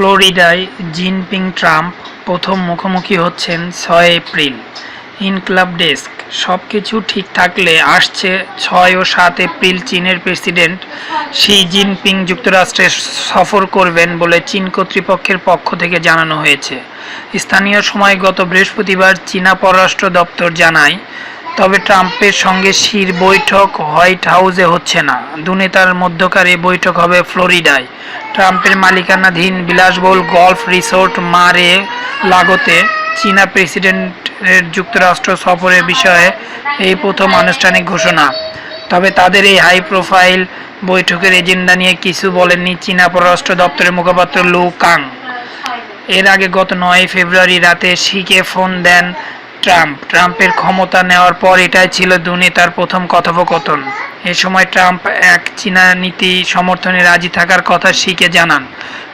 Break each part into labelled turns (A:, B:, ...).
A: ফ্লোরিডায় Jinping Trump প্রথম মুখোমুখি হচ্ছেন ছয় এপ্রিল। ইনক্লাব ডেস্ক। সব কিছু ঠিক থাকলে আসছে ছয় ও সাত এপ্রিল চীনের প্রেসিডেন্ট শি জিনপিং যুক্তরাষ্ট্রে সফর করবেন বলে চীন কর্তৃপক্ষের পক্ষ থেকে জানানো হয়েছে। স্থানীয় সময় গত বৃহস্পতিবার চীনা পররাষ্ট্র দপ্তর জানায়, তবে ট্রাম্পের সঙ্গে শির বৈঠক হোয়াইট হাউসে হচ্ছে না। দুনেতার মধ্যকার এই বৈঠক হবে ফ্লোরিডায়। ট্রাম্পের মালিকানাধীন বিলাসবহুল গলফ রিসোর্ট মারে লাগোতে চীনা প্রেসিডেন্টের যুক্তরাষ্ট্র সফরের বিষয়ে এই প্রথম আনুষ্ঠানিক ঘোষণা। তবে তাদের এই হাই প্রোফাইল বৈঠকের এজেন্ডা নিয়ে কিছু বলেননি চীনা পররাষ্ট্র দপ্তরের মুখপাত্র লু কাং। এর আগে গত নয় ফেব্রুয়ারি রাতে শিকে ফোন দেন ট্রাম্প। ট্রাম্পের ক্ষমতা নেওয়ার পর এটাই ছিল দুনেতার প্রথম কথোপকথন। এ সময় ট্রাম্প এক চীনা নীতি সমর্থনে রাজি থাকার কথা শিখে জানান।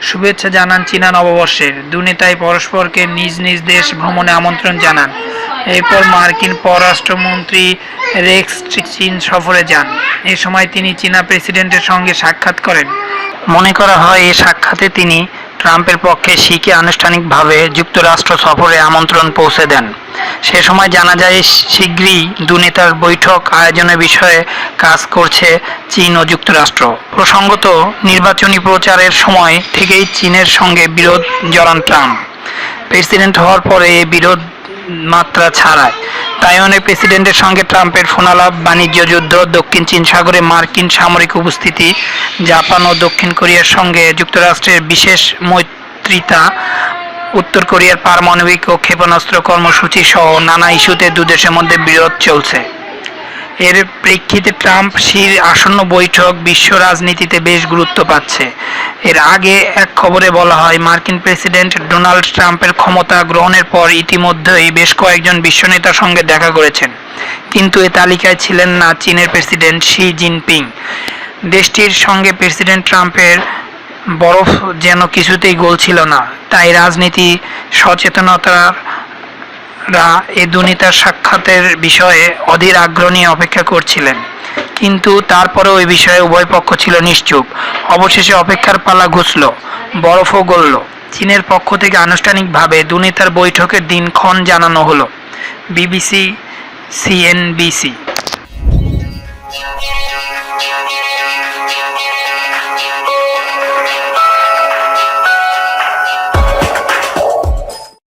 A: শুভেচ্ছা জানান চীনা নববর্ষের। দুনেতাই পরস্পরকে নিজ নিজ দেশ ভ্রমণে আমন্ত্রণ জানান। এরপর মার্কিন পররাষ্ট্রমন্ত্রী রেক্স চীন সফরে যান। এ সময় তিনি চীনা প্রেসিডেন্টের সঙ্গে সাক্ষাৎ করেন। মনে করা হয়, এ সাক্ষাতে তিনি ট্রাম্পের পক্ষে শিকে আনুষ্ঠানিকভাবে যুক্তরাষ্ট্র সফরে আমন্ত্রণ পৌঁছে দেন। সে সময় জানা যায়, শীঘ্রই দুনেতার বৈঠক আয়োজনের বিষয়ে কাজ করছে চীন ও যুক্তরাষ্ট্র। প্রসঙ্গত, নির্বাচনী প্রচারের সময় থেকেই চীনের সঙ্গে বিরোধ জড়ান ট্রাম্প। প্রেসিডেন্ট হওয়ার পরে এই বিরোধ মাত্রা ছাড়ায়। তাইওয়ানের প্রেসিডেন্টের সঙ্গে ট্রাম্পের ফোনালাপ, বাণিজ্য যুদ্ধ, দক্ষিণ চীন সাগরে মার্কিন সামরিক উপস্থিতি, জাপান ও দক্ষিণ কোরিয়ার সঙ্গে যুক্তরাষ্ট্রের বিশেষ মৈত্রিতা উত্তর কোরিয়ার পারমাণবিক ও ক্ষেপণাস্ত্র কর্মসূচি সহ নানা ইস্যুতে দুদেশের মধ্যে বিরোধ চলছে। এর প্রেক্ষিতে ট্রাম্প শির আসন্ন বৈঠক বিশ্ব রাজনীতিতে বেশ গুরুত্ব পাচ্ছে। এর আগে এক খবরে বলা হয়, মার্কিন প্রেসিডেন্ট ডোনাল্ড ট্রাম্পের ক্ষমতা গ্রহণের পর ইতিমধ্যেই বেশ কয়েকজন বিশ্ব নেতার সঙ্গে দেখা করেছেন। কিন্তু এ তালিকায় ছিলেন না চীনের প্রেসিডেন্ট শি জিনপিং। দেশটির সঙ্গে প্রেসিডেন্ট ট্রাম্পের বরফ যেন কিছুতেই গলছিল না। তাই রাজনীতি, সচেতনতার এ দুর্নীতার সাক্ষাতের বিষয়ে অধীর আগ্রহ নিয়ে অপেক্ষা করছিলেন। কিন্তু তারপরেও এই বিষয়ে উভয় পক্ষ ছিল নিশ্চুপ। অবশেষে অপেক্ষার পালা ঘুষল বরফও গলল। চীনের পক্ষ থেকে আনুষ্ঠানিকভাবে দুর্নীতার বৈঠকের দিনক্ষণ জানানো হলো। BBC, CNBC.